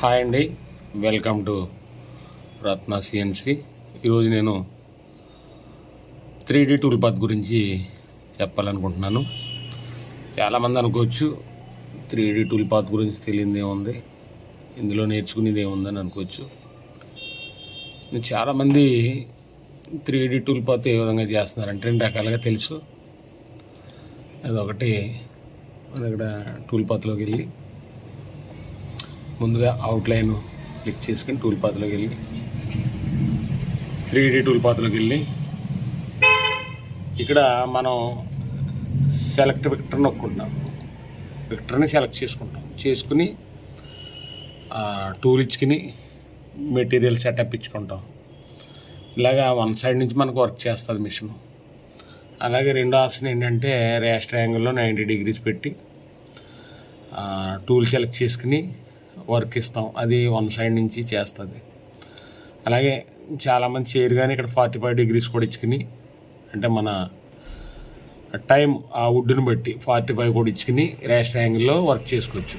Hi అండి. Welcome to Ratna CNC ఈరోజు నేను త్రీ డీ టూల్ పాత్ గురించి చెప్పాలనుకుంటున్నాను. చాలామంది అనుకోవచ్చు త్రీ డీ టూల్ పాత్ గురించి తెలియదు ఏముంది ఇందులో నేర్చుకునేది ఏముందని అనుకోవచ్చు. చాలామంది త్రీ డీ టూల్ పాత్ ఏ విధంగా చేస్తున్నారంటే రెండు రకాలుగా తెలుసు. అదొకటి మన ఇక్కడ టూల్ పాత్లోకి వెళ్ళి ముందుగా అవుట్లైన్ క్లిక్ చేసుకుని టూల్ పాత్రలోకి వెళ్ళి త్రీ డీ టూల్ పాత్రలోకి వెళ్ళి ఇక్కడ మనం సెలెక్ట్ విక్టర్ నొక్కుంటున్నాం. విక్టర్ని సెలెక్ట్ చేసుకుంటాం చేసుకుని టూల్ ఇచ్చుకుని మెటీరియల్ సెటప్ ఇచ్చుకుంటాం. ఇలాగా వన్ సైడ్ నుంచి మనకు వర్క్ చేస్తుంది మిషన్ అలాగే రెండో ఆప్షన్ ఏంటంటే రేస్ట్ యాంగిల్లో నైంటీ డిగ్రీస్ పెట్టి టూల్ సెలెక్ట్ చేసుకుని వర్క్ ఇస్తాం. అది వన్ సైడ్ నుంచి చేస్తుంది. అలాగే చాలామంది చేయరు కానీ ఇక్కడ ఫార్టీ ఫైవ్ డిగ్రీస్ కూడా ఇచ్చుకుని అంటే మన టైం ఆ వుడ్ని బట్టి ఫార్టీ ఫైవ్ కూడా ఇచ్చుకుని రేస్ట్ యాంగిల్లో వర్క్ చేసుకోవచ్చు.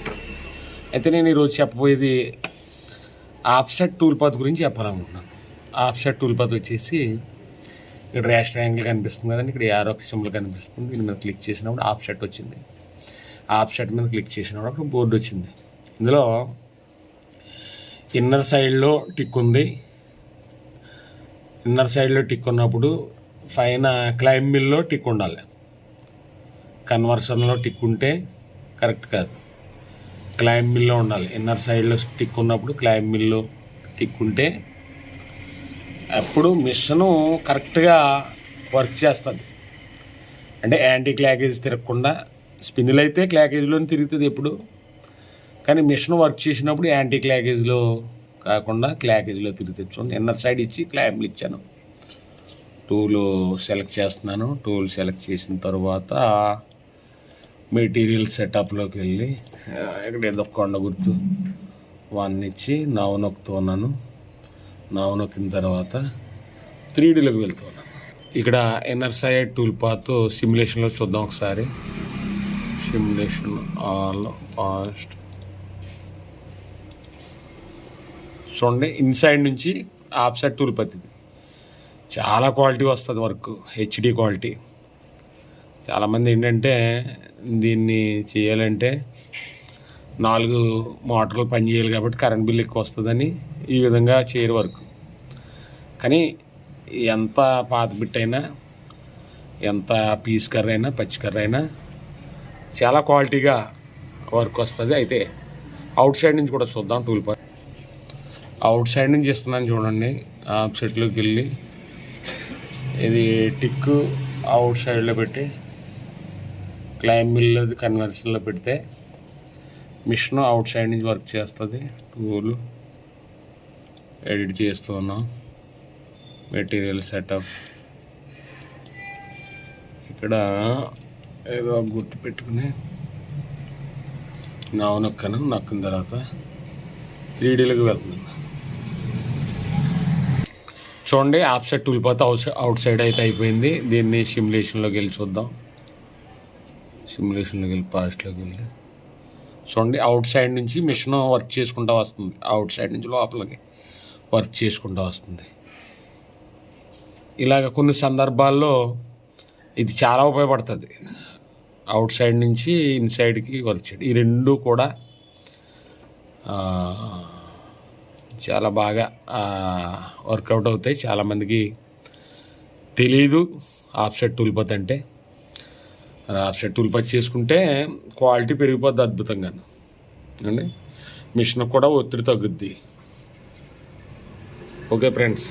అయితే నేను ఈరోజు చెప్పబోయేది ఆఫ్సెట్ టూల్ పాత్ గురించి చెప్పాలనుకుంటున్నాను. ఆఫ్సెట్ టూల్ పాత్ వచ్చేసి ఇక్కడ ర్యాష్ యాంగిల్ కనిపిస్తుంది కదండి ఇక్కడ యారోక్ సింబల్ కనిపిస్తుంది. దీని మీద క్లిక్ చేసినప్పుడు ఆఫ్సెట్ వచ్చింది. ఆఫ్సెట్ మీద క్లిక్ చేసినప్పుడు అక్కడ బోర్డు వచ్చింది. ఇందులో ఇన్నర్ సైడ్లో టిక్ ఉంది. ఇన్నర్ సైడ్లో టిక్ ఉన్నప్పుడు పైన క్లైమ్ మిల్లో టిక్ ఉండాలి. కన్వర్షన్లో టిక్ ఉంటే కరెక్ట్ కాదు. క్లైమ్ మిల్లో ఉండాలి. ఇన్నర్ సైడ్లో టిక్ ఉన్నప్పుడు క్లైమ్ మిల్లో టిక్ ఉంటే అప్పుడు మిషను కరెక్ట్గా వర్క్ చేస్తుంది. అంటే యాంటీ క్లాకేజ్ తిరగకుండా స్పిన్నులు అయితే క్లాకేజ్లోనే తిరుగుతుంది ఎప్పుడు. కానీ మిషన్ వర్క్ చేసినప్పుడు యాంటీ క్లాకేజ్లో కాకుండా క్లాకేజ్లో తిరిగి తెచ్చుకోండి. ఇన్నర్ సైడ్ ఇచ్చి క్లాంప్లు ఇచ్చాను. టూలు సెలెక్ట్ చేస్తున్నాను. టూల్ సెలెక్ట్ చేసిన తర్వాత మెటీరియల్ సెటప్లోకి వెళ్ళి ఇక్కడ ఏదో కొండ గుర్తు వన్ ఇచ్చి నవ్వు నొక్కుతున్నాను. నవ్వు నొక్కిన తర్వాత త్రీ డీలోకి వెళ్తున్నాను. ఇక్కడ ఇన్నర్ సైడ్ టూల్ పాత్ సిమ్యులేషన్లో చూద్దాం ఒకసారి. సిమ్యులేషన్ ఆల్ ఫాస్ట్ చూడండి ఇన్సైడ్ నుంచి ఆఫ్ సైడ్ టూల్ చాలా క్వాలిటీ వస్తుంది వర్క్ హెచ్డి క్వాలిటీ చాలామంది ఏంటంటే దీన్ని చేయాలంటే నాలుగు మోటార్లు పనిచేయాలి కాబట్టి కరెంట్ బిల్ ఎక్కువ వస్తుందని ఈ విధంగా చేయరు వర్క్. కానీ ఎంత పాత బిట్టైనా ఎంత పీస్ కర్ర అయినా పచ్చి కర్ర అయినా చాలా క్వాలిటీగా వర్క్ వస్తుంది. అయితే అవుట్ సైడ్ నుంచి కూడా చూద్దాం టూల్ అవుట్ సైడ్ నుంచి ఇస్తున్నాను చూడండి. ఆప్సెట్లోకి వెళ్ళి. ఇది టిక్ అవుట్ సైడ్లో పెట్టి క్లైమ్ మిల్ కన్వర్షన్లో పెడితే మిషన్ అవుట్ సైడ్ నుంచి వర్క్ చేస్తుంది. టూలు ఎడిట్ చేస్తూ ఉన్నాం మెటీరియల్ సెటప్. ఇక్కడ ఏదో గుర్తు పెట్టుకుని నావు నొక్కను నొక్కిన తర్వాత త్రీడీలకు వెళ్తున్నాను. చూడండి offset tool out out side అయితే అయిపోయింది. దీన్ని సిమ్యులేషన్లోకి వెళ్ళి చూద్దాం. సిమ్యులేషన్లోకి వెళ్ళి పాస్ట్లోకి వెళ్ళి. చూడండి అవుట్ సైడ్ నుంచి మిషన్ వర్క్ చేసుకుంటూ వస్తుంది. అవుట్ సైడ్ నుంచి లోపలికి వర్క్ చేసుకుంటూ వస్తుంది. ఇలాగ కొన్ని సందర్భాల్లో ఇది చాలా ఉపయోగపడుతుంది. అవుట్ సైడ్ నుంచి ఇన్సైడ్కి వర్క్ చేయడం. ఈ రెండు కూడా చాలా బాగా వర్కౌట్ అవుతాయి. చాలామందికి తెలియదు ఆప్సెట్ టూల్పత్ అంటే. ఆప్సెట్ టూల్పత్ చేసుకుంటే క్వాలిటీ పెరిగిపోద్ది అద్భుతంగా. అండి? మిషన్ కూడా ఒత్తిడి తగ్గుద్ది. Okay friends.